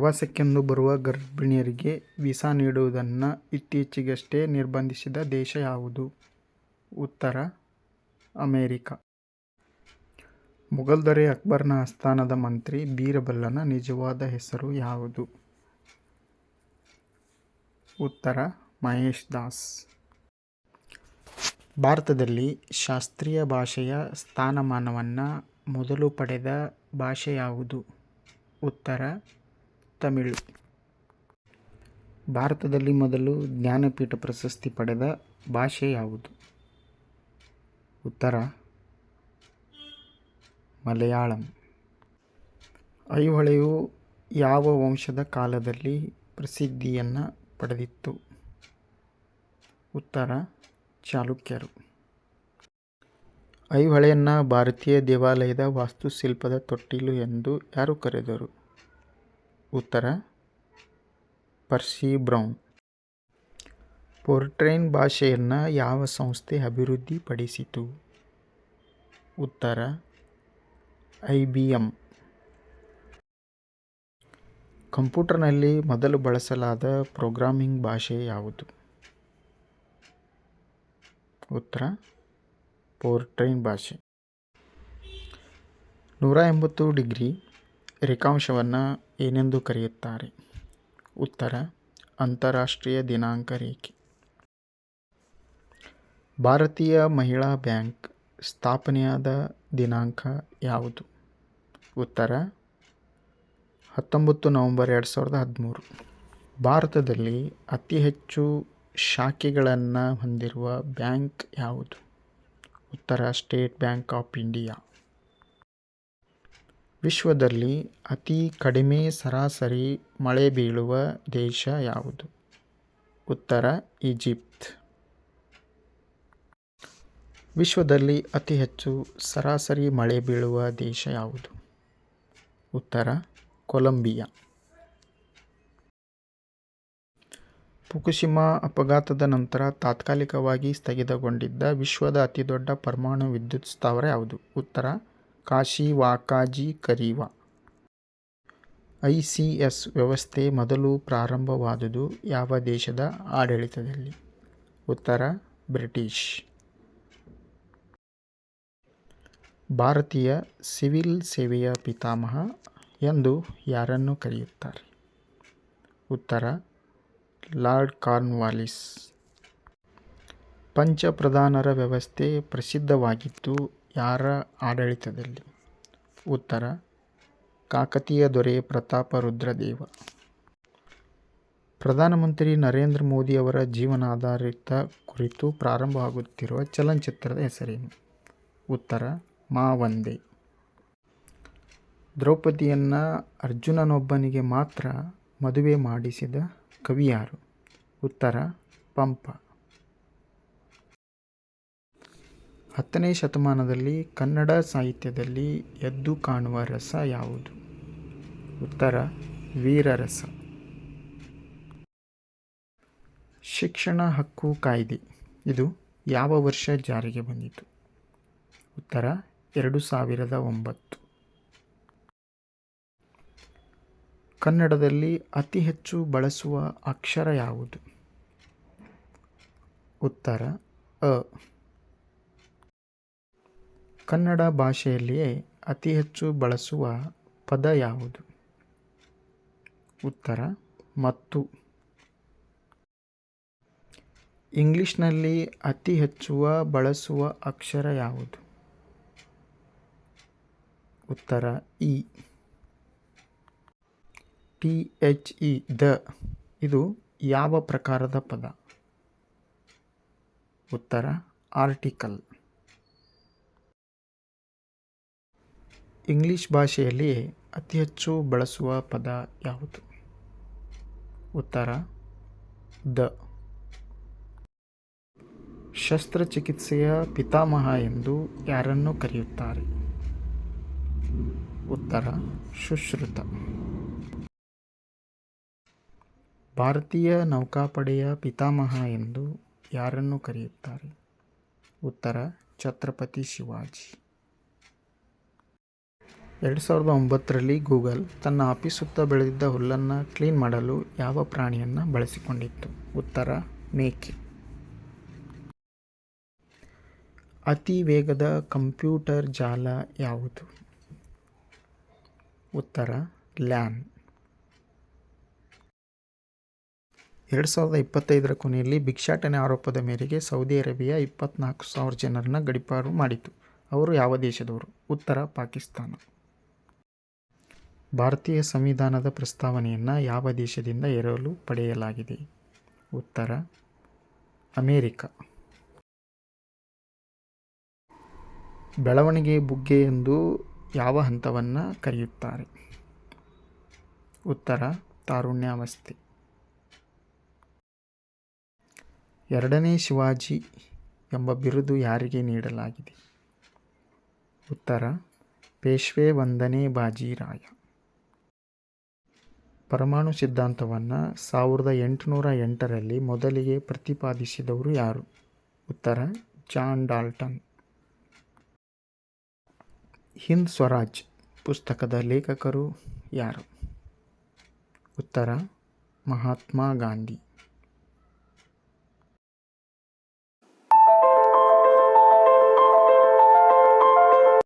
ಪ್ರವಾಸಕ್ಕೆಂದು ಬರುವ ಗರ್ಭಿಣಿಯರಿಗೆ ವೀಸಾ ನೀಡುವುದನ್ನು ಇತ್ತೀಚೆಗಷ್ಟೇ ನಿರ್ಬಂಧಿಸಿದ ದೇಶ ಯಾವುದು? ಉತ್ತರ, ಅಮೇರಿಕ ಮೊಘಲ್ ದೊರೆ ಅಕ್ಬರ್ನ ಆಸ್ಥಾನದ ಮಂತ್ರಿ ಬೀರಬಲ್ಲನ ನಿಜವಾದ ಹೆಸರು ಯಾವುದು? ಉತ್ತರ, ಮಹೇಶ್ ದಾಸ್. ಭಾರತದಲ್ಲಿ ಶಾಸ್ತ್ರೀಯ ಭಾಷೆಯ ಸ್ಥಾನಮಾನವನ್ನು ಮೊದಲು ಪಡೆದ ಭಾಷೆ ಯಾವುದು? ಉತ್ತರ ತಮಿಳು. ಭಾರತದಲ್ಲಿ ಮೊದಲು ಜ್ಞಾನಪೀಠ ಪ್ರಶಸ್ತಿ ಪಡೆದ ಭಾಷೆ ಯಾವುದು? ಉತ್ತರ, ಮಲಯಾಳಂ. ಐಹೊಳೆಯು ಯಾವ ವಂಶದ ಕಾಲದಲ್ಲಿ ಪ್ರಸಿದ್ಧಿಯನ್ನು ಪಡೆದಿತ್ತು? ಉತ್ತರ, ಚಾಲುಕ್ಯರು. ಐಹೊಳೆಯನ್ನು ಭಾರತೀಯ ದೇವಾಲಯದ ವಾಸ್ತುಶಿಲ್ಪದ ತೊಟ್ಟಿಲು ಎಂದು ಯಾರು ಕರೆದರು? ಉತ್ತರ, ಪರ್ಸಿ ಬ್ರೌನ್. ಪೋರ್ಟ್ರೈನ್ ಭಾಷೆಯನ್ನು ಯಾವ ಸಂಸ್ಥೆ ಅಭಿವೃದ್ಧಿಪಡಿಸಿತು? ಉತ್ತರ, ಐ ಬಿ ಎಂ ಕಂಪ್ಯೂಟರ್ನಲ್ಲಿ ಮೊದಲು ಬಳಸಲಾದ ಪ್ರೋಗ್ರಾಮಿಂಗ್ ಭಾಷೆ ಯಾವುದು? ಉತ್ತರ, ಪೋರ್ಟ್ರೈನ್ ಭಾಷೆ. ನೂರ ಎಂಬತ್ತು ಡಿಗ್ರಿ ರೇಖಾಂಶವನ್ನು ಏನೆಂದು ಕರೆಯುತ್ತಾರೆ? ಉತ್ತರ, ಅಂತಾರಾಷ್ಟ್ರೀಯ ದಿನಾಂಕ ರೇಖೆ. ಭಾರತೀಯ ಮಹಿಳಾ ಬ್ಯಾಂಕ್ ಸ್ಥಾಪನೆಯಾದ ದಿನಾಂಕ ಯಾವುದು? ಉತ್ತರ, ಹತ್ತೊಂಬತ್ತು ನವೆಂಬರ್ ಎರಡು ಸಾವಿರದ ಹದಿಮೂರು. ಭಾರತದಲ್ಲಿ ಅತಿ ಹೆಚ್ಚು ಶಾಖೆಗಳನ್ನು ಹೊಂದಿರುವ ಬ್ಯಾಂಕ್ ಯಾವುದು? ಉತ್ತರ, ಸ್ಟೇಟ್ ಬ್ಯಾಂಕ್ ಆಫ್ ಇಂಡಿಯಾ. ವಿಶ್ವದಲ್ಲಿ ಅತಿ ಕಡಿಮೆ ಸರಾಸರಿ ಮಳೆ ಬೀಳುವ ದೇಶ ಯಾವುದು? ಉತ್ತರ ಈಜಿಪ್ತ್ ವಿಶ್ವದಲ್ಲಿ ಅತಿ ಹೆಚ್ಚು ಸರಾಸರಿ ಮಳೆ ಬೀಳುವ ದೇಶ ಯಾವುದು? ಉತ್ತರ, ಕೊಲಂಬಿಯಾ. ಫುಕುಶಿಮಾ ಅಪಘಾತದ ನಂತರ ತಾತ್ಕಾಲಿಕವಾಗಿ ಸ್ಥಗಿತಗೊಂಡಿದ್ದ ವಿಶ್ವದ ಅತಿದೊಡ್ಡ ಪರಮಾಣು ವಿದ್ಯುತ್ ಸ್ಥಾವರ ಯಾವುದು? ಉತ್ತರ ಕಾಶಿವಾಕಾಜಿಕರಿವ. ಐಸಿಎಸ್ ವ್ಯವಸ್ಥೆ ಮೊದಲು ಪ್ರಾರಂಭವಾದುದು ಯಾವ ದೇಶದ ಆಡಳಿತದಲ್ಲಿ? ಉತ್ತರ, ಬ್ರಿಟಿಷ್. ಭಾರತೀಯ ಸಿವಿಲ್ ಸೇವೆಯ ಪಿತಾಮಹ ಎಂದು ಯಾರನ್ನು ಕರೆಯುತ್ತಾರೆ? ಉತ್ತರ, ಲಾರ್ಡ್ ಕಾರ್ನ್ವಾಲಿಸ್. ಪಂಚ ಪ್ರಧಾನರ ವ್ಯವಸ್ಥೆ ಪ್ರಸಿದ್ಧವಾಗಿದ್ದು ಯಾರ ಆಡಳಿತದಲ್ಲಿ? ಉತ್ತರ, ಕಾಕತೀಯ ದೊರೆ ಪ್ರತಾಪ ರುದ್ರದೇವ ಪ್ರಧಾನಮಂತ್ರಿ ನರೇಂದ್ರ ಮೋದಿ ಅವರ ಜೀವನಾಧಾರಿತ ಕುರಿತು ಪ್ರಾರಂಭವಾಗುತ್ತಿರುವ ಚಲನಚಿತ್ರದ ಹೆಸರೇನು? ಉತ್ತರ, ಮಾ ಮಾವಂದೆ. ದ್ರೌಪದಿಯನ್ನು ಅರ್ಜುನನೊಬ್ಬನಿಗೆ ಮಾತ್ರ ಮದುವೆ ಮಾಡಿಸಿದ ಕವಿ ಯಾರು? ಉತ್ತರ, ಪಂಪ. ಹತ್ತನೇ ಶತಮಾನದಲ್ಲಿ ಕನ್ನಡ ಸಾಹಿತ್ಯದಲ್ಲಿ ಎದ್ದು ಕಾಣುವ ರಸ ಯಾವುದು? ಉತ್ತರ ವೀರರಸ. ಶಿಕ್ಷಣ ಹಕ್ಕು ಕಾಯ್ದೆ ಇದು ಯಾವ ವರ್ಷ ಜಾರಿಗೆ ಬಂದಿತು? ಉತ್ತರ, ಎರಡು ಸಾವಿರದ ಒಂಬತ್ತು. ಕನ್ನಡದಲ್ಲಿ ಅತಿ ಹೆಚ್ಚು ಬಳಸುವ ಅಕ್ಷರ ಯಾವುದು? ಉತ್ತರ, ಅ. ಕನ್ನಡ ಭಾಷೆಯಲ್ಲಿಯೇ ಅತಿ ಹೆಚ್ಚು ಬಳಸುವ ಪದ ಯಾವುದು? ಉತ್ತರ, ಮತ್ತು. ಇಂಗ್ಲಿಷ್ನಲ್ಲಿ ಅತಿ ಹೆಚ್ಚು ಬಳಸುವ ಅಕ್ಷರ ಯಾವುದು? ಉತ್ತರ, E. T H E the ಇದು ಯಾವ ಪ್ರಕಾರದ ಪದ? ಉತ್ತರ, ಆರ್ಟಿಕಲ್. ಇಂಗ್ಲಿಷ್ ಭಾಷೆಯಲ್ಲಿ ಅತಿ ಹೆಚ್ಚು ಬಳಸುವ ಪದ ಯಾವುದು? ಉತ್ತರ, ದ. ಶಸ್ತ್ರಚಿಕಿತ್ಸೆಯ ಪಿತಾಮಹ ಎಂದು ಯಾರನ್ನು ಕರೆಯುತ್ತಾರೆ? ಉತ್ತರ, ಸುಶ್ರುತ. ಭಾರತೀಯ ನೌಕಾಪಡೆಯ ಪಿತಾಮಹ ಎಂದು ಯಾರನ್ನು ಕರೆಯುತ್ತಾರೆ? ಉತ್ತರ, ಛತ್ರಪತಿ ಶಿವಾಜಿ. ಎರಡು ಸಾವಿರದ ಒಂಬತ್ತರಲ್ಲಿ ಗೂಗಲ್ ತನ್ನ ಆಫೀಸ್ ಸುತ್ತ ಬೆಳೆದಿದ್ದ ಹುಲ್ಲನ್ನು ಕ್ಲೀನ್ ಮಾಡಲು ಯಾವ ಪ್ರಾಣಿಯನ್ನು ಬಳಸಿಕೊಂಡಿತ್ತು? ಉತ್ತರ ಮೇಕೆ ಅತಿ ವೇಗದ ಕಂಪ್ಯೂಟರ್ ಜಾಲ ಯಾವುದು? ಉತ್ತರ, ಲ್ಯಾನ್. ಎರಡು ಸಾವಿರದ ಇಪ್ಪತ್ತೈದರ ಕೊನೆಯಲ್ಲಿ ಭಿಕ್ಷಾಟನೆ ಆರೋಪದ ಮೇರೆಗೆ ಸೌದಿ ಅರೇಬಿಯಾ ಇಪ್ಪತ್ನಾಲ್ಕು ಸಾವಿರ ಜನರನ್ನು ಗಡಿಪಾರು ಮಾಡಿತು. ಅವರು ಯಾವ ದೇಶದವರು? ಉತ್ತರ, ಪಾಕಿಸ್ತಾನ. ಭಾರತೀಯ ಸಂವಿಧಾನದ ಪ್ರಸ್ತಾವನೆಯನ್ನು ಯಾವ ದೇಶದಿಂದ ಎರವಲು ಪಡೆಯಲಾಗಿದೆ? ಉತ್ತರ, ಅಮೇರಿಕ. ಬೆಳವಣಿಗೆ ಬುಗ್ಗೆ ಎಂದು ಯಾವ ಹಂತವನ್ನು ಕರೆಯುತ್ತಾರೆ? ಉತ್ತರ, ತಾರುಣ್ಯಾವಸ್ಥೆ. ಎರಡನೇ ಶಿವಾಜಿ ಎಂಬ ಬಿರುದು ಯಾರಿಗೆ ನೀಡಲಾಗಿದೆ? ಉತ್ತರ, ಪೇಶ್ವೆ ವಂದನೆ ಬಾಜಿರಾಯ ಪರಮಾಣು ಸಿದ್ಧಾಂತವನ್ನು ಸಾವಿರದ ಎಂಟುನೂರ ಎಂಟರಲ್ಲಿ ಮೊದಲಿಗೆ ಪ್ರತಿಪಾದಿಸಿದವರು ಯಾರು? ಉತ್ತರ, ಜಾನ್ ಡಾಲ್ಟನ್. ಹಿಂದ್ ಸ್ವರಾಜ್ ಪುಸ್ತಕದ ಲೇಖಕರು ಯಾರು? ಉತ್ತರ, ಮಹಾತ್ಮ ಗಾಂಧಿ.